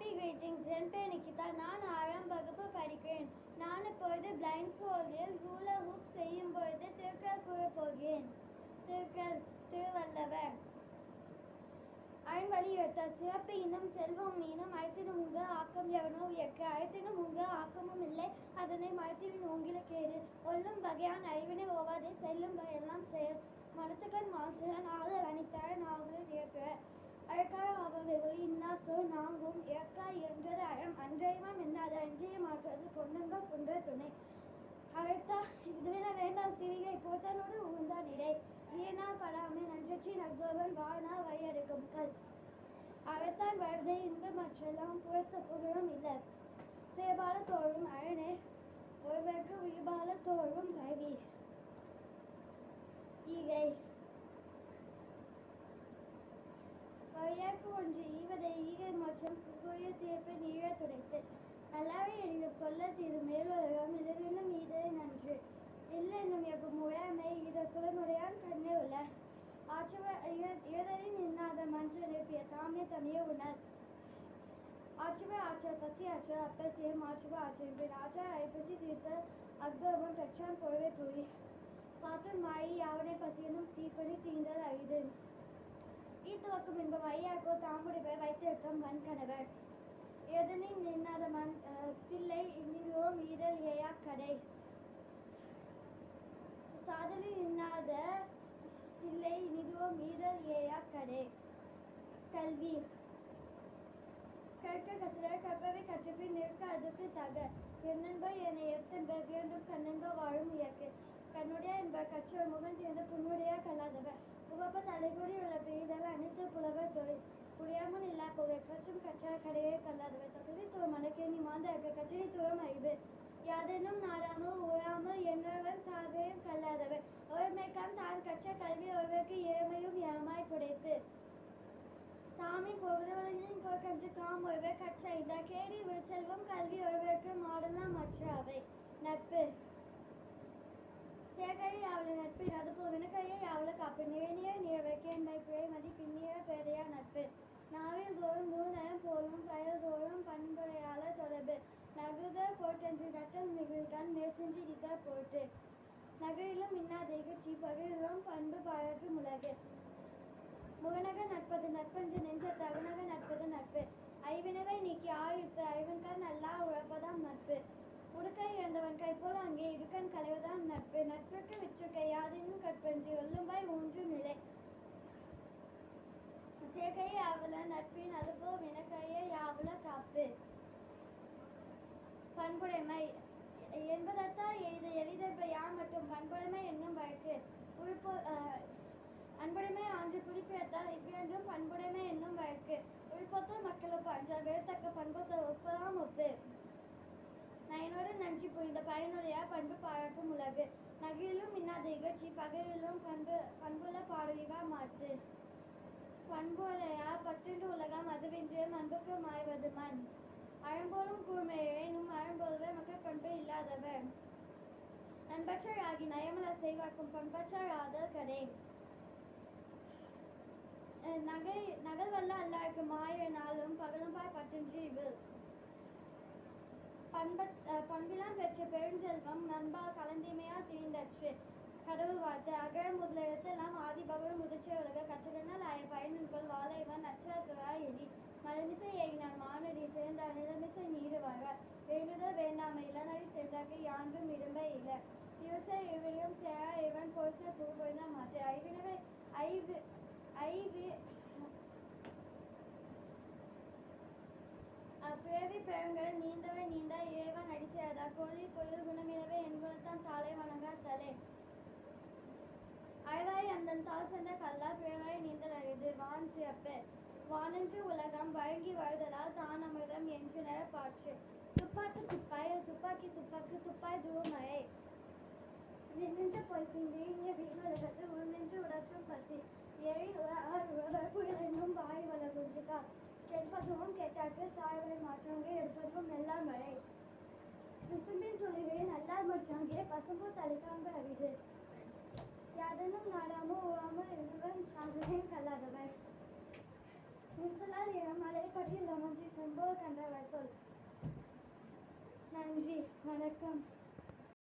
Happy greetings என் பேர் நிக்கிதா. நான் ஆறாம் வகுப்பு படிக்கிறேன். நான் இப்பொழுது பிளைண்ட் ஃபோல்டில் ஹூலா ஹூப் செய்யும் பொழுது திருக்குறள் கூற போகிறேன். திருக்குறள் திருவல்லவர் அயன்வழி சிறப்பு இனம் செல்வம் இனம் அழுத்தினும் உங்க ஆக்கம் எவனோ இயக்க அழுத்தினும் உங்க ஆக்கமும் இல்லை. அதனை மறைத்திடும் உங்கில கேடு. ஒல்லும் வகையான அறிவினை ஓவாதே. செல்லும் எல்லாம் செயல் மனத்துக்கள் மாசுடன் ஆதல் அணித்தார நாவலை வியக்கிற அவர்கள் நாங்கும் ஏக்கா என்றது அறம் அன்றையவன் என்னாது அன்றைய மாற்றது பொன்னுங்க குன்ற துணை. அழைத்தா இதுவென வேண்டாம் சிவிகை போத்தனோடு உகுந்தான் இடை வீணா படாமை நன்றச்சி நக்தோவன் வானா வையடுக்கும் கல். அழைத்தான் வயதை இன்ப மற்றெல்லாம் புறத்து புகழும் இல்லை. சேபால தோழும் அழனே ஒருவருக்கு உயிர்பால தோழும் கவி. ஈகை வழியாக்கு ஒன்று ஈவதை ஈகை மற்றும் புகுய தீர்ப்பு நீழ துடைத்து. நல்லாவே எனினும் கொல்ல தீரும் மேலுலகம் இலகினும் இதே நன்று. இல்லென்னும் எவ்வும் உழைமை இத குலமுடையான் கண்ணே உள்ள. ஆற்றவ இயதலின் நின்னாத மன்று நிற்பிய தாமே தமிய உணர். ஆற்றுவ ஆற்றல் பசி ஆற்றல் அப்பசியம் ஆற்றுவ ஆற்றல் பின் ஆற்றால் ஐப்பசி தீர்த்த அக்தோபம் கற்றான் பொழுவை புரி. பாத்தும் மாயி யாவனை பசியனும் தீப்பனி தீண்டல் அழிது ஈத்துவக்கும் இன்பம் ஐயாக்கோ தாமுடிவை வைத்திருக்கும் மண் கணவர் எதனின் நின்னாத மண் தில்லை நிறுவோம் ஈரல் ஏயா கடை சாதனை நின்னாத தில்லை நிறுவோம் ஈரல் ஏயா கடை கல்வி. கற்க கசட கற்பவை கற்றபின் நிற்க அதுக்கு தக. என்னென்ப என்னை எத்தன்ப வேண்டும் கண்ணென்ப வாழும் இயற்கை. கண்ணுடைய என்ப கற்றவர் முகம் தேர்ந்த புண்ணுடைய கல்லாதவர். உவப்ப தலைகூடி உள்ள பிரிதல் அனைத்து புலவர் தொழில் புரியாமல் இல்லா புகை. கற்றும் கற்றா கடையை கல்லாதவை. தகுதி மனக்கே நீ மாந்த கச்சடி தூரம் ஐவு யாதெனும் நாடாமல் ஊராமல் என்றவன் சாதையும் கல்லாதவர் ஒருமைக்கான் தான் கற்ற கல்வி ஒருவருக்கு ஏழ்மையும் ஏமாய் புடைத்து. தாமின் பொருளின் போக்கஞ்சு காம் ஒருவர் கற்ற இந்த கேடி செல்வம் கல்வி ஒருவருக்கு மாடலாம் மற்ற அவை நட்பு. சேகரி அவளை நட்பு அதுபோ வினக்கையை அப்பினேனிய காப்பு நிறநிய நிறவைக்கேன்மை பிழை மதி பேதையா நட்பு. நாவில் தோறும் நூலயம் போலும் பயல் தோறும் பண்புடையாள தொடர்பு. நகுத போட்டென்று நட்டல் நிகழ்கான் மேசென்று இத போட்டு நகரிலும் இன்னாதேகச்சி பகிரிலும் பண்பு பாராட்டும் உலகு முகநக நட்பது நட்பென்று நெஞ்ச தகுநக நட்பது நட்பு. ஐவினவை நீக்கி ஆயுத்து ஐவன்கால் நல்லா உழப்பதாம் நட்பு. உடுக்கை இழந்தவன் கைப்போல் அங்கே இடுக்கண் களைவதாம் நட்பு விற்றுக்க யாதினும் கற்பன்று ஒல்லும்பாய் மூன்றும் நிலை. சேகையை அவள நட்பின் அதுபோ வினக்கையை யாவல காப்பு? பண்புடைமை என்பதத்தா எய்த எளிதற்ப யார் மற்றும் பண்புடைமை என்னும் வழக்கு. உறுப்பு அன்புடைமை ஆஞ்சு குறிப்பிடத்தால் இவ்விரண்டும் பண்புடைமை என்னும் வழக்கு. உள்பொத்த மக்களுக்கு அஞ்சால் வெறுத்தக்க பண்பொத்த ஒப்பதாம் ஒப்பு. நயனோடு நன்றி புரிந்த பயனுடைய பண்பு பாழற்றும் உலகு. நகையிலும் இன்னாத இகழ்ச்சி பகையிலும் பண்பு பண்புள்ள பாடுகா மாற்று. பண்புலையா பட்டுண்டு உலகம் அதுவென்று மண்புக்கு மாய்வது மண். அழம்போலும் கூர்மையேனும் அழம்போதுவே மக்கள் பண்பு இல்லாதவர். நண்பற்றார் ஆகி நயமல செய்வாக்கும் பண்பற்றார் ஆதல் கடை. அஹ் நகை நகல் வல்ல அல்லாருக்கு மாய நாளும் பகலும் பாய் பட்டின்றி இவில் பண்பற் அஹ் பண்பிலாம் பெற்ற பெருஞ்செல்வம் நண்பால் கலந்தீமையா திரிந்தச்சு கடவுள் வாழ்த்து. அகர முதல எழுத்தெல்லாம் ஆதி பகவன் முதிர்ச்சி உலக கற்றதனால் ஆய பயனுக்குள் வாழைவன் நச்சாத்துவா எரி. மலமிசை ஏகினான் மானடி சேர்ந்தார் நிலமிசை நீடு வேண்டுதல் வேண்டாமை இளநடி சேர்ந்தாக்கு யாண்டும் இடும்ப இல்லை. யூசை இவனையும் சேரா இவன் பொருச பூ பொய்ந்த மாற்று. ஐவினவை ஐவி ஐவி அப்பிறவி பெருங்கடை நீந்தவை நீ அழவாய் சென்ற கல்லா பிறவாய் நீந்தல் அழிது வான் சிறப்பு வானன்று உலகம் வழங்கி வாழ்தலால் தான் அமிர்தம் என்று நிறப்பாற்று துப்பாக்கி துப்பாய் துப்பாக்கி துப்பாக்கி துப்பாய் துருமழை நின்ற பொய்ப்பின் வீணிய வீணுலகத்து உள்நின்று உடற்றும் பசி. ஏழை உலகார் உழவர் புயலென்னும் வாய் வளகுஞ்சுகா கேட்பதும் கேட்டாக்கு சாய்வை மாற்றங்கே எடுப்பதும் எல்லாம் மழை விசும்பின் துளிவே நல்லார் மற்றாங்கே பசும்பு தலைக்காங்க அறிவு யாதனும் நாடாமோ ஓவாமோ இருவன் சாதனை கல்லாதவர் மின்சலார் இளமலை பட்டியல் அமர்ச்சி செம்ப சம்பவ கண்டவர் சொல் நன்றி வணக்கம்